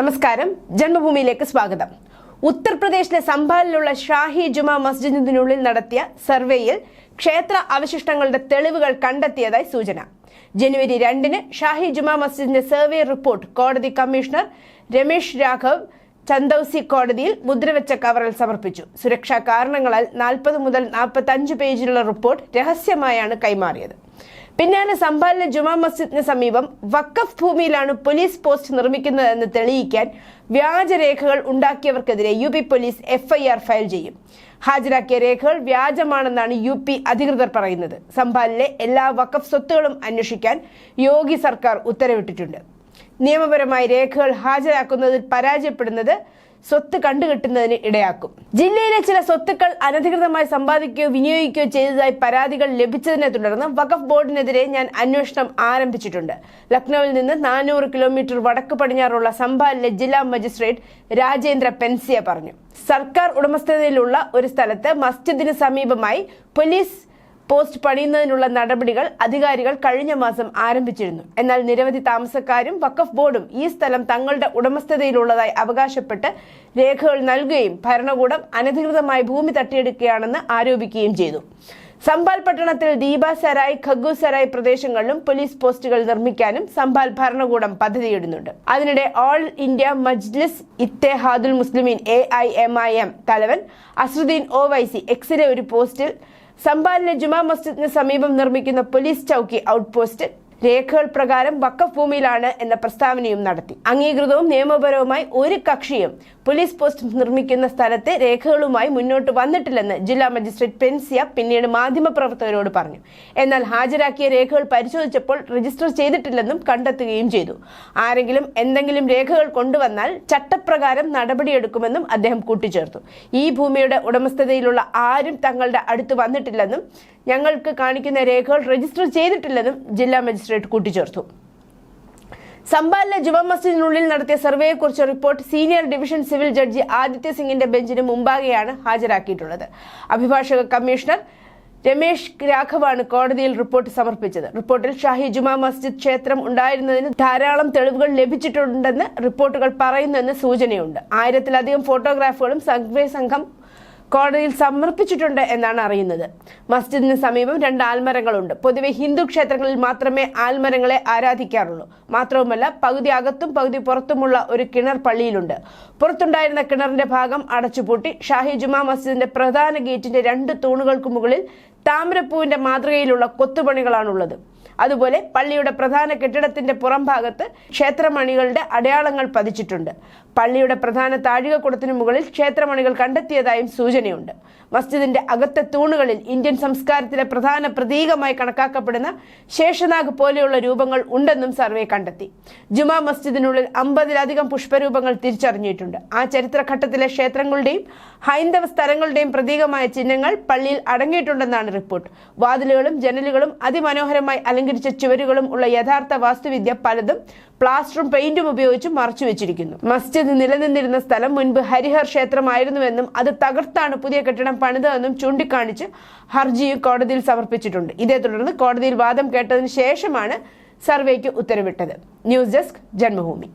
നമസ്കാരം. ജന്മഭൂമിയിലേക്ക് സ്വാഗതം. ഉത്തർപ്രദേശിലെ സംഭാലിലുള്ള ഷാഹി ജുമാ മസ്ജിദിനുള്ളിൽ നടത്തിയ സർവേയിൽ ക്ഷേത്ര അവശിഷ്ടങ്ങളുടെ തെളിവുകൾ കണ്ടെത്തിയതായി സൂചന. ജനുവരി രണ്ടിന് ഷാഹി ജുമാ മസ്ജിദിന്റെ സർവേ റിപ്പോർട്ട് കോടതി കമ്മീഷണർ രമേഷ് രാഘവ് ചന്ദൌസി കോടതിയിൽ മുദ്രവെച്ച കവറിൽ സമർപ്പിച്ചു. സുരക്ഷാ കാരണങ്ങളാൽ നാൽപ്പത് മുതൽ നാൽപ്പത്തി അഞ്ച് പേജിലുള്ള റിപ്പോർട്ട് രഹസ്യമായാണ് കൈമാറിയത്. പിന്നാലെ സംഭാലിലെ ജുമാ മസ്ജിദിന് സമീപം വക്കഫ് ഭൂമിയിലാണ് പോലീസ് പോസ്റ്റ് നിർമ്മിക്കുന്നതെന്ന് തെളിയിക്കാൻ വ്യാജരേഖകൾ ഉണ്ടാക്കിയവർക്കെതിരെ U P police FIR file ചെയ്യും. ഹാജരാക്കിയ രേഖകൾ വ്യാജമാണെന്നാണ് യു പി അധികൃതർ പറയുന്നത്. സംഭാലിലെ എല്ലാ വക്കഫ് സ്വത്തുകളും അന്വേഷിക്കാൻ യോഗി സർക്കാർ ഉത്തരവിട്ടിട്ടുണ്ട്. നിയമപരമായി രേഖകൾ ഹാജരാക്കുന്നതിൽ പരാജയപ്പെടുന്നത് സ്വത്ത് കണ്ടുകെട്ടുന്നതിന് ഇടയാക്കും. ജില്ലയിലെ ചില സ്വത്തുക്കൾ അനധികൃതമായി സമ്പാദിക്കുകയോ വിനിയോഗിക്കുകയോ ചെയ്തതായി പരാതികൾ ലഭിച്ചതിനെ തുടർന്ന് വഖഫ് ബോർഡിനെതിരെ ഞാൻ അന്വേഷണം ആരംഭിച്ചിട്ടുണ്ട്. ലക്നൌവിൽ നിന്ന് നാനൂറ് കിലോമീറ്റർ വടക്ക് പടിഞ്ഞാറുള്ള സംഭാലിലെ ജില്ലാ മജിസ്ട്രേറ്റ് രാജേന്ദ്ര പെൻസിയ പറഞ്ഞു. സർക്കാർ ഉടമസ്ഥതയിലുള്ള ഒരു സ്ഥലത്ത് മസ്ജിദിന് സമീപമായി പോലീസ് പോസ്റ്റ് പണിയുന്നതിനുള്ള നടപടികൾ അധികാരികൾ കഴിഞ്ഞ മാസം ആരംഭിച്ചിരുന്നു. എന്നാൽ നിരവധി താമസക്കാരും വഖഫ് ബോർഡും ഈ സ്ഥലം തങ്ങളുടെ ഉടമസ്ഥതയിലുള്ളതായി അവകാശപ്പെട്ട് രേഖകൾ നൽകുകയും ഭരണകൂടം അനധികൃതമായി ഭൂമി തട്ടിയെടുക്കുകയാണെന്ന് ആരോപിക്കുകയും ചെയ്തു. സംബാൽ പട്ടണത്തിൽ ദീപ സരായ് ഖഗു സരായ് പ്രദേശങ്ങളിലും പോലീസ് പോസ്റ്റുകൾ നിർമ്മിക്കാനും സംബാൽ ഭരണകൂടം പദ്ധതിയിടുന്നുണ്ട്. അതിനിടെ all India Majlis Ittehadul Muslimeen A I M I M തലവൻ അസ്രുദ്ദീൻ ഒവൈസി എക്സിലെ ഒരു പോസ്റ്റിൽ സംഭാലിലെ ജുമാ മസ്ജിദിന് സമീപം നിർമ്മിക്കുന്ന പോലീസ് ചൌക്കി ഔട്ട് പോസ്റ്റ് രേഖകൾ പ്രകാരം വക്കഫ് ഭൂമിയിലാണ് എന്ന പ്രസ്താവനയും നടത്തി. അംഗീകൃതവും നിയമപരവുമായി ഒരു കക്ഷിയും പോലീസ് പോസ്റ്റ് നിർമ്മിക്കുന്ന സ്ഥലത്തെ രേഖകളുമായി മുന്നോട്ട് വന്നിട്ടില്ലെന്ന് ജില്ലാ മജിസ്ട്രേറ്റ് പെൻസിയ പിന്നീട് മാധ്യമപ്രവർത്തകരോട് പറഞ്ഞു. എന്നാൽ ഹാജരാക്കിയ രേഖകൾ പരിശോധിച്ചപ്പോൾ രജിസ്റ്റർ ചെയ്തിട്ടില്ലെന്നും കണ്ടെത്തുകയും ചെയ്തു. ആരെങ്കിലും എന്തെങ്കിലും രേഖകൾ കൊണ്ടുവന്നാൽ ചട്ടപ്രകാരം നടപടിയെടുക്കുമെന്നും അദ്ദേഹം കൂട്ടിച്ചേർത്തു. ഈ ഭൂമിയുടെ ഉടമസ്ഥതയിലുള്ള ആരും തങ്ങളുടെ അടുത്ത് വന്നിട്ടില്ലെന്നും ഞങ്ങൾക്ക് കാണിക്കുന്ന രേഖകൾ രജിസ്റ്റർ ചെയ്തിട്ടില്ലെന്നും ജില്ലാ മജിസ്ട്രേറ്റ് കൂട്ടിച്ചേർത്തു. സമ്പാലിലെ ജുമാ മസ്ജിദിനുള്ളിൽ നടത്തിയ സർവേയെക്കുറിച്ച് report senior division civil judge Aditya സിംഗിന്റെ ബെഞ്ചിന് മുമ്പാകെയാണ് ഹാജരാക്കിയിട്ടുള്ളത്. അഭിഭാഷക കമ്മീഷണർ രമേഷ് രാഘവാണ് കോടതിയിൽ റിപ്പോർട്ട് സമർപ്പിച്ചത്. റിപ്പോർട്ടിൽ ഷാഹി ജുമാ മസ്ജിദ് ക്ഷേത്രം ഉണ്ടായിരുന്നതിന് ധാരാളം തെളിവുകൾ ലഭിച്ചിട്ടുണ്ടെന്ന് റിപ്പോർട്ടുകൾ പറയുന്നുവെന്ന് സൂചനയുണ്ട്. ആയിരത്തിലധികം ഫോട്ടോഗ്രാഫുകളും സർവേ സംഘം കോടതിയിൽ സമർപ്പിച്ചിട്ടുണ്ട് എന്നാണ് അറിയുന്നത്. മസ്ജിദിന് സമീപം രണ്ട് ആൽമരങ്ങളുണ്ട്. പൊതുവെ ഹിന്ദു ക്ഷേത്രങ്ങളിൽ മാത്രമേ ആൽമരങ്ങളെ ആരാധിക്കാറുള്ളൂ. മാത്രവുമല്ല പകുതി അകത്തും പകുതി പുറത്തുമുള്ള ഒരു കിണർ പള്ളിയിലുണ്ട്. പുറത്തുണ്ടായിരുന്ന കിണറിന്റെ ഭാഗം അടച്ചുപൂട്ടി ഷാഹി ജുമാ മസ്ജിദിന്റെ പ്രധാന ഗേറ്റിന്റെ രണ്ട് തൂണുകൾക്ക് മുകളിൽ താമരപ്പൂവിന്റെ മാതൃകയിലുള്ള കൊത്തുപണികളാണുള്ളത്. അതുപോലെ പള്ളിയുടെ പ്രധാന കെട്ടിടത്തിന്റെ പുറംഭാഗത്ത് ക്ഷേത്രമണികളുടെ അടയാളങ്ങൾ പതിച്ചിട്ടുണ്ട്. പള്ളിയുടെ പ്രധാന താഴികക്കുടത്തിനു മുകളിൽ ക്ഷേത്രമണികൾ കണ്ടെത്തിയതായും സൂചനയുണ്ട്. മസ്ജിദിന്റെ അകത്തെ തൂണുകളിൽ ഇന്ത്യൻ സംസ്കാരത്തിലെ പ്രധാന പ്രതീകമായി കണക്കാക്കപ്പെടുന്ന ശേഷനാഗ് പോലെയുള്ള രൂപങ്ങൾ ഉണ്ടെന്നും സർവേ കണ്ടെത്തി. ജുമാ മസ്ജിദിനുള്ളിൽ അമ്പതിലധികം പുഷ്പരൂപങ്ങൾ തിരിച്ചറിഞ്ഞിട്ടുണ്ട്. ആ ചരിത്രഘട്ടത്തിലെ ക്ഷേത്രങ്ങളുടെയും ഹൈന്ദവ സ്ഥലങ്ങളുടെയും പ്രതീകമായ ചിഹ്നങ്ങൾ പള്ളിയിൽ അടങ്ങിയിട്ടുണ്ടെന്നാണ് റിപ്പോർട്ട്. വാതിലുകളും ജനലുകളും അതിമനോഹരമായി അലങ്കരിച്ച ചുവരുകളും ഉള്ള യഥാർത്ഥ വാസ്തുവിദ്യ പലതും പ്ലാസ്റ്ററും പെയിന്റും ഉപയോഗിച്ച് മറച്ചു വെച്ചിരിക്കുന്നു. മസ്ജിദ് നിലനിന്നിരുന്ന സ്ഥലം മുൻപ് ഹരിഹർ ക്ഷേത്രമായിരുന്നുവെന്നും അത് തകർത്താണ് പുതിയ കെട്ടിടം പണിതെന്നും ചൂണ്ടിക്കാണിച്ച് ഹർജിയും കോടതിയിൽ സമർപ്പിച്ചിട്ടുണ്ട്. ഇതേ തുടർന്ന് കോടതിയിൽ വാദം കേട്ടതിന് ശേഷമാണ് സർവേക്ക് ഉത്തരവിട്ടത്. News desk Janmabhumi.